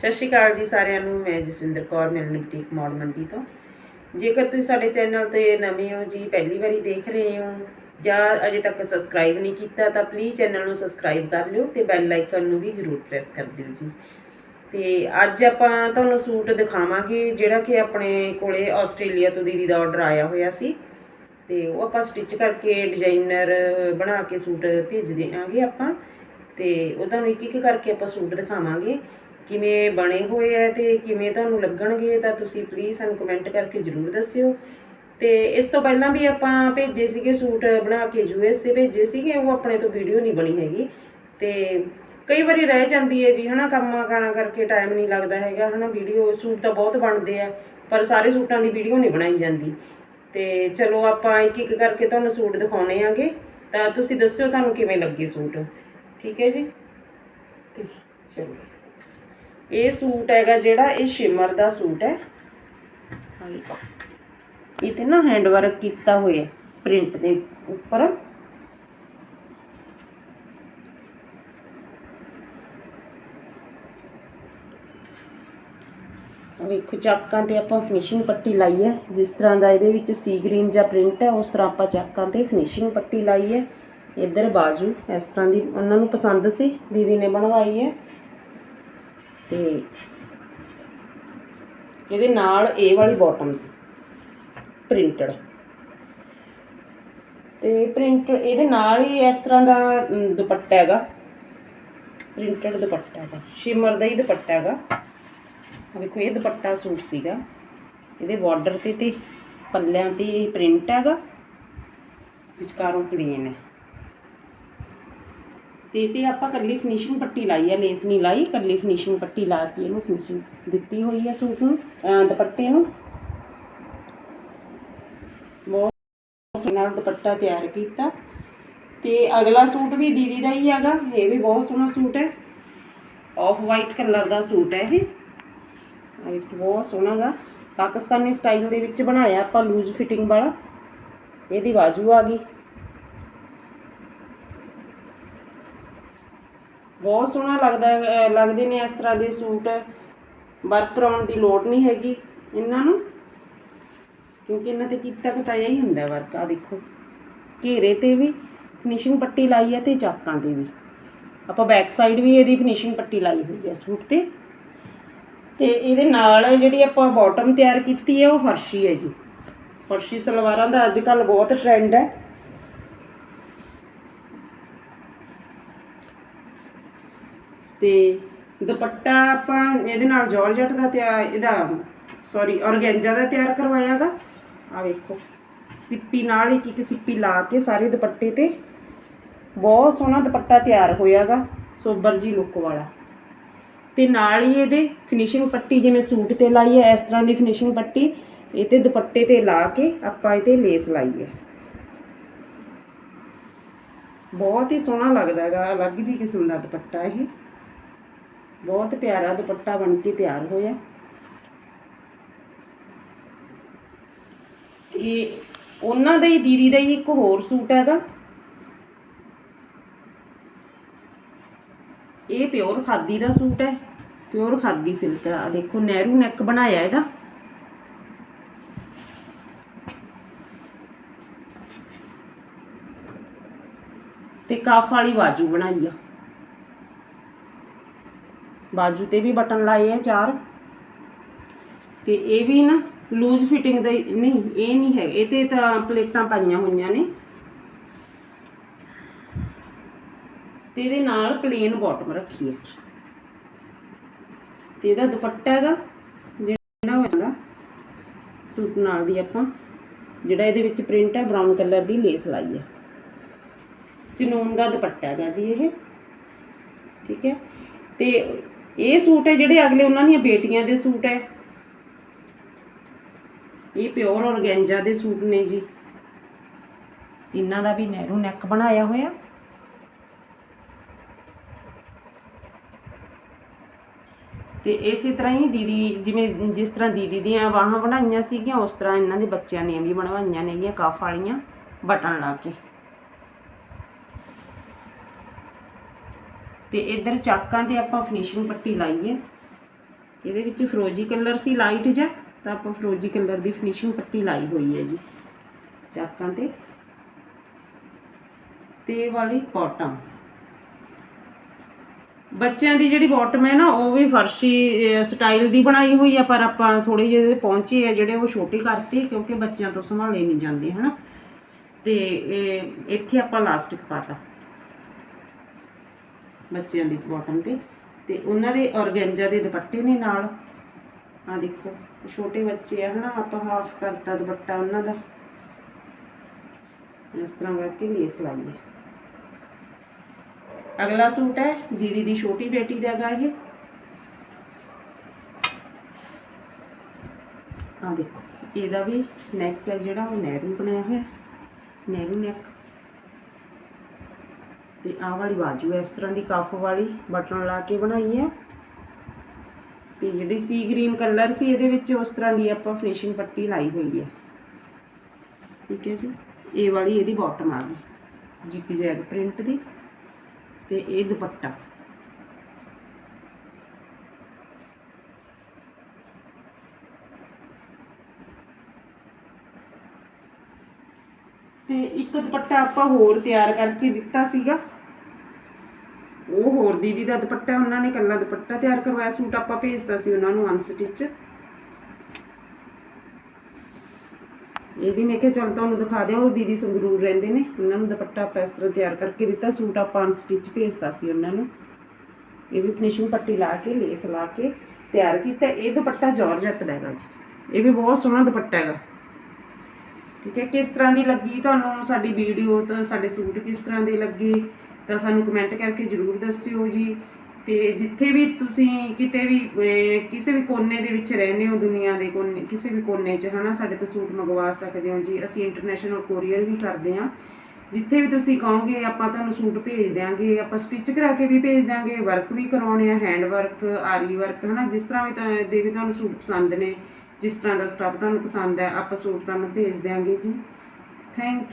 ਸਤਿ ਸ਼੍ਰੀ ਅਕਾਲ ਜੀ ਸਾਰਿਆਂ ਨੂੰ, ਮੈਂ ਜਸਵਿੰਦਰ ਕੌਰ ਮਿਲਨ ਬੁਟੀਕ ਮੌੜ ਮੰਡੀ ਤੋਂ। ਜੇਕਰ ਤੁਸੀਂ ਸਾਡੇ ਚੈਨਲ ਤੇ ਨਵੇਂ ਹੋ ਜੀ, ਪਹਿਲੀ ਵਾਰੀ ਦੇਖ ਰਹੇ ਹੋ ਜਾਂ ਅਜੇ ਤੱਕ ਸਬਸਕ੍ਰਾਈਬ ਨਹੀਂ ਕੀਤਾ, ਤਾਂ ਪਲੀਜ਼ ਚੈਨਲ ਨੂੰ ਸਬਸਕ੍ਰਾਈਬ ਕਰ ਲਿਓ ਤੇ ਬੈਲ ਆਈਕਨ ਨੂੰ ਵੀ ਜ਼ਰੂਰ ਪ੍ਰੈਸ ਕਰ ਦਿਓ ਜੀ। ਤੇ ਅੱਜ ਆਪਾਂ ਤੁਹਾਨੂੰ ਸੂਟ ਦਿਖਾਵਾਂਗੇ, ਜਿਹੜਾ ਕਿ ਆਪਣੇ ਕੋਲੇ ਆਸਟ੍ਰੇਲੀਆ ਤੋਂ ਦੀਦੀ ਦਾ ਆਰਡਰ ਆਇਆ ਹੋਇਆ ਸੀ। ਤੇ ਉਹ ਆਪਾਂ ਸਟਿਚ ਕਰਕੇ ਡਿਜ਼ਾਈਨਰ ਬਣਾ ਕੇ ਸੂਟ ਭੇਜ ਦੇਵਾਂਗੇ ਆਪਾਂ। ਤੇ ਉਹ ਤੁਹਾਨੂੰ ਇੱਕ ਇੱਕ ਕਰਕੇ ਆਪਾਂ ਸੂਟ ਦਿਖਾਵਾਂਗੇ। ਕਿਵੇਂ ਬਣੇ ਹੋਏ ਆ ਤੇ ਕਿਵੇਂ ਤੁਹਾਨੂੰ ਲੱਗਣਗੇ, ਤਾਂ ਤੁਸੀਂ ਪਲੀਜ਼ ਸਾਨੂੰ ਕਮੈਂਟ ਕਰਕੇ ਜਰੂਰ ਦੱਸਿਓ। ਤੇ ਇਸ ਤੋਂ ਪਹਿਲਾਂ ਵੀ ਆਪਾਂ ਭੇਜੇ ਸੀਗੇ ਸੂਟ ਬਣਾ ਕੇ ਯੂਐਸਏ ਭੇਜੇ ਸੀਗੇ, ਉਹ ਆਪਣੇ ਤੋਂ ਵੀਡੀਓ ਨਹੀਂ ਬਣੀ ਹੈਗੀ। ਤੇ ਕਈ ਵਾਰੀ ਰਹਿ ਜਾਂਦੀ ਹੈ ਜੀ, ਹਨਾ, ਕੰਮਾਂ ਕਾਰਾਂ ਕਰਕੇ ਟਾਈਮ ਨਹੀਂ ਲੱਗਦਾ ਹੈਗਾ, ਹਨਾ ਵੀਡੀਓ ਸੂਟ ਤਾਂ ਬਹੁਤ ਬਣਦੇ ਆ, ਪਰ ਸਾਰੇ ਸੂਟਾਂ ਦੀ ਵੀਡੀਓ ਨਹੀਂ ਬਣਾਈ ਜਾਂਦੀ। ਤੇ ਚਲੋ ਆਪਾਂ ਇੱਕ ਇੱਕ ਕਰਕੇ ਤੁਹਾਨੂੰ ਸੂਟ ਦਿਖਾਉਣੇ ਆਗੇ, ਤਾਂ ਤੁਸੀਂ ਦੱਸਿਓ ਤੁਹਾਨੂੰ ਕਿਵੇਂ ਲੱਗੇ ਸੂਟ। ਠੀਕ ਹੈ ਜੀ? ਤੇ ਚਲੋ। ਇਹ ਸੂਟ ਹੈਗਾ ਜਿਹੜਾ, ਇਹ ਸ਼ਿਮਰ ਦਾ ਸੂਟ ਹੈ। ਆਹ ਦੇਖੋ ਇਹ ਤੇ ਨਾ ਹੈਂਡ ਵਰਕ ਕੀਤਾ ਹੋਇਆ ਪ੍ਰਿੰਟ ਦੇ ਉੱਪਰ। ਵੇਖੋ, ਚਾਕਾਂ ਤੇ ਆਪਾਂ ਫਿਨਿਸ਼ਿੰਗ ਪੱਟੀ ਲਾਈ ਹੈ। ਜਿਸ ਤਰ੍ਹਾਂ ਦਾ ਇਹਦੇ ਵਿੱਚ ਸੀ ਗ੍ਰੀਨ ਜਾਂ ਪ੍ਰਿੰਟ ਹੈ, ਉਸ ਤਰ੍ਹਾਂ ਆਪਾਂ ਚਾਕਾਂ ਤੇ ਫਿਨਿਸ਼ਿੰਗ ਪੱਟੀ ਲਾਈ ਹੈ। ਇੱਧਰ ਬਾਜੂ, ਇਸ ਤਰ੍ਹਾਂ ਦੀ ਉਹਨਾਂ ਨੂੰ ਪਸੰਦ ਸੀ, ਦੀਦੀ ਨੇ ਬਣਵਾਈ ਹੈ। ਤੇ ਇਹਦੇ ਨਾਲ ਇਹ ਵਾਲੀ ਬਾਟਮਸ ਪ੍ਰਿੰਟਡ ਤੇ ਪ੍ਰਿੰਟ ਇਹਦੇ ਨਾਲ ਹੀ ਇਸ ਤਰ੍ਹਾਂ ਦਾ ਦੁਪੱਟਾ ਹੈਗਾ। ਪ੍ਰਿੰਟਡ ਦੁਪੱਟਾ ਹੈਗਾ ਸ਼ਿਮਰ ਦਾ ਹੀ ਦੁਪੱਟਾ ਹੈਗਾ। ਆ ਵੇਖੋ, ਇਹ ਦੁਪੱਟਾ ਸੂਟ ਸੀਗਾ। ਇਹਦੇ ਬਾਰਡਰ ਤੇ ਤੇ ਪੱਲਿਆਂ ਤੇ ਪ੍ਰਿੰਟ ਹੈਗਾ। ਵਿਚਕਾਰੋਂ ਪਲੇਨ ਹੈ। ਤੇ ਤੇ ਆਪਾਂ ਕੱਲੀ ਫਿਨਿਸ਼ਿੰਗ ਪੱਟੀ ਲਾਈ ਹੈ ਲੇਸ ਨਹੀਂ ਲਾਈ, ਕੱਲੀ ਫਿਨਿਸ਼ਿੰਗ ਪੱਟੀ ਲਾ ਕੇ ਇਹਨੂੰ ਫਿਨਿਸ਼ਿੰਗ ਦਿੱਤੀ ਹੋਈ ਹੈ ਸੂਟ ਨੂੰ ਦੁਪੱਟੇ ਨੂੰ। ਬਹੁਤ ਸੋਹਣਾ ਦੁਪੱਟਾ ਤਿਆਰ ਕੀਤਾ। ਤੇ ਅਗਲਾ ਸੂਟ ਵੀ ਦੀਦੀ ਦਾ ਹੀ ਹੈਗਾ, ਇਹ ਵੀ ਬਹੁਤ ਸੋਹਣਾ ਸੂਟ ਹੈ। ਆਫ ਵਾਈਟ ਕਲਰ ਦਾ ਸੂਟ ਹੈ ਇਹ। ਇੱਕ ਬਹੁਤ ਸੋਹਣਾ ਗਾ। ਪਾਕਿਸਤਾਨੀ ਸਟਾਈਲ ਦੇ ਵਿੱਚ ਬਣਾਇਆ ਆਪਾਂ ਲੂਜ਼ ਫਿਟਿੰਗ ਵਾਲਾ। ਇਹਦੀ ਬਾਜੂ ਆ ਗਈ। ਬਹੁਤ ਸੋਹਣਾ ਲੱਗਦਾ ਲੱਗਦੇ ਨੇ ਇਸ ਤਰ੍ਹਾਂ ਦੇ ਸੂਟ। ਵਰਕ ਕਰਾਉਣ ਦੀ ਲੋੜ ਨਹੀਂ ਹੈਗੀ ਇਹਨਾਂ ਨੂੰ। ਕਿਉਂਕਿ ਇਹਨਾਂ ਤੇ ਕੀਤਾ ਕਤਾਇਆ ਹੀ ਹੁੰਦਾ ਵਰਕ ਆ ਦੇਖੋ। ਘੇਰੇ ਤੇ ਵੀ ਫਿਨਿਸ਼ਿੰਗ ਪੱਟੀ ਲਾਈ ਹੈ ਤੇ ਚਾਕਾਂ ਤੇ ਵੀ। ਆਪਾਂ ਬੈਕ ਸਾਈਡ ਵੀ ਇਹਦੀ ਫਿਨਿਸ਼ਿੰਗ ਪੱਟੀ ਲਾਈ ਹੋਈ ਹੈ ਸੂਟ ਤੇ। ਤੇ ਇਹਦੇ ਨਾਲ ਜਿਹੜੀ ਆਪਾਂ ਬਾਟਮ ਤਿਆਰ ਕੀਤੀ ਹੈ, ਉਹ ਫਰਸ਼ੀ ਹੈ ਜੀ। ਫਰਸ਼ੀ ਸਲਵਾਰਾਂ ਦਾ ਅੱਜ ਕੱਲ ਬਹੁਤ ਟ੍ਰੈਂਡ ਹੈ। ਤੇ ਦੁਪੱਟਾ ਆਪਾਂ ਇਹਦੇ ਨਾਲ ਜਾਰਜਟ ਦਾ ਤਿਆਰ ਇਹਦਾ ਸੌਰੀ ਔਰਗੈਂਜਾ ਦਾ ਤਿਆਰ ਕਰਵਾਇਆਗਾ। ਆ ਵੇਖੋ। ਸਿੱਪੀ ਨਾਲ ਇੱਕ ਇੱਕ ਸਿੱਪੀ ਲਾ ਕੇ ਸਾਰੇ ਦੁਪੱਟੇ ਤੇ ਬਹੁਤ ਸੋਹਣਾ ਦੁਪੱਟਾ ਤਿਆਰ ਹੋਇਆਗਾ, ਸੋਬਰ ਜੀ ਲੁੱਕ ਵਾਲਾ। ਤੇ ਨਾਲ ਹੀ ਇਹਦੇ ਫਿਨਿਸ਼ਿੰਗ ਪੱਟੀ, ਜਿਵੇਂ ਸੂਟ ਤੇ ਲਾਈ ਹੈ ਇਸ ਤਰ੍ਹਾਂ ਦੀ ਫਿਨਿਸ਼ਿੰਗ ਪੱਟੀ, ਇਹ ਤੇ ਦੁਪੱਟੇ ਤੇ ਲਾ ਕੇ ਆਪਾਂ ਇਹ ਤੇ ਲੇਸ ਲਾਈ ਹੈ ਬਹੁਤ ਹੀ ਸੋਹਣਾ ਲੱਗਦਾ ਹੈਗਾ, ਅਲੱਗ ਜੀ ਕਿਸਮ ਦਾ ਦੁਪੱਟਾ ਇਹ। ਬਹੁਤ ਪਿਆਰਾ ਦੁਪੱਟਾ ਬਣ ਕੇ ਤਿਆਰ ਹੋਇਆ। ਇਹ ਉਹਨਾਂ ਦਾ ਹੀ, ਦੀਦੀ ਦਾ ਹੀ ਇੱਕ ਹੋਰ ਸੂਟ ਹੈਗਾ। ਇਹ ਪਿਓਰ ਖਾਦੀ ਦਾ ਸੂਟ ਹੈ। ਪਿਓਰ ਖਾਦੀ ਸਿਲਕ ਦਾ ਦੇਖੋ, ਨਹਿਰੂ ਨੈਕ ਬਣਾਇਆ ਇਹਦਾ। ਤੇ ਕਾਫ ਵਾਲੀ ਬਾਜੂ ਬਣਾਈ ਆ। ਬਾਜੂ ਤੇ ਵੀ ਬਟਨ ਲਾਏ ਆ ਚਾਰ। ਤੇ ਇਹ ਵੀ ਨਾ ਲੂਜ਼ ਫਿਟਿੰਗ ਦੇ, ਨਹੀਂ, ਇਹ ਨਹੀਂ ਹੈ। ਇਹ ਤੇ ਤਾਂ ਪਲੇਟਾਂ ਪਾਈਆਂ ਹੋਈਆਂ ਨੇ। ਤੇ ਇਹਦੇ ਨਾਲ ਪਲੇਨ ਬਾਟਮ ਰੱਖੀ ਹੈ ਤੇ ਇਹਦਾ ਦੁਪੱਟਾ ਹੈਗਾ, ਜਿਹੜਾ ਉਹ ਹੁੰਦਾ ਸੂਟ ਨਾਲ ਦੀ ਆਪਾਂ, ਜਿਹੜਾ ਇਹਦੇ ਵਿੱਚ ਪ੍ਰਿੰਟ ਹੈ ਬ੍ਰਾਊਨ ਕਲਰ ਦੀ ਲੇਸ ਲਾਈ ਹੈ। ਚਨੂਨ ਦਾ ਦੁਪੱਟਾ ਹੈਗਾ ਜੀ ਇਹ। ਠੀਕ ਹੈ। ਤੇ ਇਹ ਸੂਟ ਹੈ ਜਿਹੜੇ ਅਗਲੇ ਉਹਨਾਂ ਦੀਆਂ ਬੇਟੀਆਂ ਦੇ ਸੂਟ ਹੈ। ਇਹ ਪਿਓਰ ਔਰਗੈਂਜਾ ਦੇ ਸੂਟ ਨੇ ਜੀ। ਇਹਨਾਂ ਦਾ ਵੀ ਨਹਿਰੂ ਨੈਕ ਬਣਾਇਆ ਹੋਇਆ। ਤੇ ਇਸੇ ਤਰ੍ਹਾਂ ਹੀ ਦੀਦੀ, ਜਿਵੇਂ ਜਿਸ ਤਰ੍ਹਾਂ ਦੀਦੀ ਦੀਆਂ ਬਾਹਾਂ ਬਣਾਈਆਂ ਸੀਗੀਆਂ, ਉਸ ਤਰ੍ਹਾਂ ਇਹਨਾਂ ਦੇ ਬੱਚਿਆਂ ਦੀਆਂ ਵੀ ਬਣਵਾਈਆਂ ਨੇਗੀਆਂ, ਕਾਫ ਵਾਲੀਆਂ, ਬਟਨ ਲਾ ਕੇ। ਤੇ ਇਧਰ ਚਾਕਾਂ ਤੇ ਆਪਾਂ ਫਿਨਿਸ਼ਿੰਗ ਪੱਟੀ ਲਾਈ ਹੈ ਇਹਦੇ ਵਿੱਚ ਫਰੋਜੀ ਕਲਰ ਸੀ ਲਾਈਟ ਜਿਹਾ, ਤਾਂ ਆਪਾਂ ਫਰੋਜੀ ਕਲਰ ਦੀ ਫਿਨਿਸ਼ਿੰਗ ਪੱਟੀ ਲਾਈ ਹੋਈ ਹੈ ਜੀ, ਚਾਕਾਂ ਤੇ। ਤੇ ਵਾਲੀ ਬਾਟਮ ਬੱਚਿਆਂ ਦੀ ਜਿਹੜੀ ਬਾਟਮ ਹੈ ਨਾ, ਉਹ ਵੀ ਫਰਸ਼ੀ ਸਟਾਈਲ ਦੀ ਬਣਾਈ ਹੋਈ ਆ, ਪਰ ਆਪਾਂ ਥੋੜੇ ਜਿਹੇ ਪਹੁੰਚੇ ਆ, ਜਿਹੜੇ ਉਹ ਛੋਟੇ ਕਰਤੇ, ਕਿਉਂਕਿ ਬੱਚਿਆਂ ਤੋਂ ਸੰਭਾਲੇ ਨਹੀਂ ਜਾਂਦੇ, ਹਨਾ। ਤੇ, ਇਹ, ਇੱਥੇ ਆਪਾਂ ਲਾਸਟਿਕ ਪਾਤਾ ਬੱਚਿਆਂ ਦੀ ਬਾਟਮ ਤੇ ਤੇ ਉਹਨਾਂ ਦੇ ਔਰਗੈਂਜਾ ਦੇ ਦੁਪੱਟੇ ਨੇ ਨਾਲ। ਆ ਦੇਖੋ, ਛੋਟੇ ਬੱਚੇ ਆ ਹਨਾ, ਆਪਾਂ ਹਾਫ ਕਰਤਾ ਦੁਪੱਟਾ ਉਹਨਾਂ ਦਾ। ਇਸ ਤਰ੍ਹਾਂ ਕਰਕੇ ਲੇਸ ਲਾਈਏ। ਅਗਲਾ ਸੂਟ ਹੈ, ਦੀਦੀ ਦੀ ਛੋਟੀ ਬੇਟੀ ਦਾ ਹੈਗਾ ਇਹ। ਆ ਦੇਖੋ, ਇਹਦਾ ਵੀ ਨੈਕ ਹੈ ਜਿਹੜਾ, ਉਹ ਨਹਿਰੂ ਬਣਿਆ ਹੋਇਆ। ਨਹਿਰੂ ਨੈਕ ਆਹ ਵਾਲੀ ਬਾਜੂ ਹੈ, ਇਸ ਤਰ੍ਹਾਂ ਦੀ ਕਫ ਵਾਲੀ ਬਟਨ ਲਾ ਕੇ ਬਣਾਈ ਹੈ। ਤੇ ਜਿਹੜੀ ਸੀ ਗ੍ਰੀਨ ਕਲਰ ਸੀ, ਇਹਦੇ ਵਿੱਚ ਉਸ ਤਰ੍ਹਾਂ ਦੀ ਆਪਾਂ ਫਿਨਿਸ਼ਿੰਗ ਪੱਟੀ ਲਾਈ ਹੋਈ ਹੈ। ਠੀਕ ਹੈ ਜੀ? ਇਹ ਵਾਲੀ ਇਹਦੀ ਬਾਟਮ ਆ ਗਈ ਜਿੱਕ ਜੈਗ ਪ੍ਰਿੰਟ ਦੀ। ਤੇ ਇਹ ਦੁਪੱਟਾ। ਤੇ ਇੱਕ ਦੁਪੱਟਾ ਆਪਾਂ ਹੋਰ ਤਿਆਰ ਕਰਕੇ ਦਿੱਤਾ ਸੀਗਾ। ਦੀਦੀ ਦਾ ਦੁਪੱਟਾ, ਉਹਨਾਂ ਨੇ ਕੱਲਾ ਦੁਪੱਟਾ ਤਿਆਰ ਕਰਵਾਇਆ। ਸੂਟ ਆਪਾਂ ਭੇਜਤਾ ਸੀ ਉਹਨਾਂ ਨੂੰ ਅਨਸਟਿਚ ਇਹ ਵੀ ਮੈਂ ਕਿਹਾ, ਚੱਲ ਤੁਹਾਨੂੰ ਦਿਖਾ ਦਿਆਂ, ਉਹ ਦੀਦੀ ਸੰਗਰੂਰ ਰਹਿੰਦੇ ਨੇ। ਉਹਨਾਂ ਨੂੰ ਦੁਪੱਟਾ ਆਪਾਂ ਇਸ ਤਰ੍ਹਾਂ ਤਿਆਰ ਕਰਕੇ ਦਿੱਤਾ। ਸੂਟ ਆਪਾਂ ਅਨਸਟਿਚ ਭੇਜਤਾ ਸੀ ਉਹਨਾਂ ਨੂੰ। ਇਹ ਵੀ ਫਿਨਿਸ਼ਿੰਗ ਪੱਟੀ ਲਾ ਕੇ ਲੇਸ ਲਾ ਕੇ ਤਿਆਰ ਕੀਤਾ। ਇਹ ਦੁਪੱਟਾ ਜਾਰਜਟ ਦਾ ਹੈਗਾ ਜੀ। ਇਹ ਵੀ ਬਹੁਤ ਸੋਹਣਾ ਦੁਪੱਟਾ ਹੈਗਾ। ਠੀਕ ਹੈ, ਕਿਸ ਤਰ੍ਹਾਂ ਦੀ ਲੱਗੀ ਤੁਹਾਨੂੰ ਸਾਡੀ ਵੀਡੀਓ ਤਾਂ ਸਾਡੇ ਸੂਟ ਕਿਸ ਤਰ੍ਹਾਂ ਦੇ ਲੱਗੇ? ਤਾਂ ਸਾਨੂੰ ਕਮੈਂਟ ਕਰਕੇ ਜਰੂਰ ਦੱਸਿਓ ਜੀ। ਤੇ ਜਿੱਥੇ ਵੀ ਤੁਸੀਂ ਕਿਤੇ ਵੀ ਕਿਸੇ ਵੀ ਕੋਨੇ ਦੇ ਵਿੱਚ ਰਹਿੰਦੇ ਹੋ ਦੁਨੀਆ ਦੇ ਕੋਨੇ, ਕਿਸੇ ਵੀ ਕੋਨੇ 'ਚ, ਹਨਾ, ਸਾਡੇ ਤੋਂ ਸੂਟ ਮੰਗਵਾ ਸਕਦੇ ਹੋ ਜੀ। ਅਸੀਂ ਇੰਟਰਨੈਸ਼ਨਲ ਕੋਰੀਅਰ ਵੀ ਕਰਦੇ ਹਾਂ। ਜਿੱਥੇ ਵੀ ਤੁਸੀਂ ਕਹੋਗੇ, ਆਪਾਂ ਤੁਹਾਨੂੰ ਸੂਟ ਭੇਜ ਦਿਆਂਗੇ, ਆਪਾਂ ਸਟਿਚ ਕਰਾ ਕੇ ਵੀ ਭੇਜ ਦਿਆਂਗੇ ਵਰਕ ਵੀ ਕਰਾਉਣੇ ਆ ਹੈਂਡ ਵਰਕ ਆਰੀ ਵਰਕ ਹਨਾ, ਜਿਸ ਤਰ੍ਹਾਂ ਵੀ ਤਾਂ ਦੇ ਵੀ ਤੁਹਾਨੂੰ ਸੂਟ ਪਸੰਦ ਨੇ, ਜਿਸ ਤਰ੍ਹਾਂ ਦਾ ਸਟੱਫ ਤੁਹਾਨੂੰ ਪਸੰਦ ਹੈ, ਆਪਾਂ ਸੂਟ ਤੁਹਾਨੂੰ ਭੇਜ ਦਿਆਂਗੇ ਜੀ। ਥੈਂਕ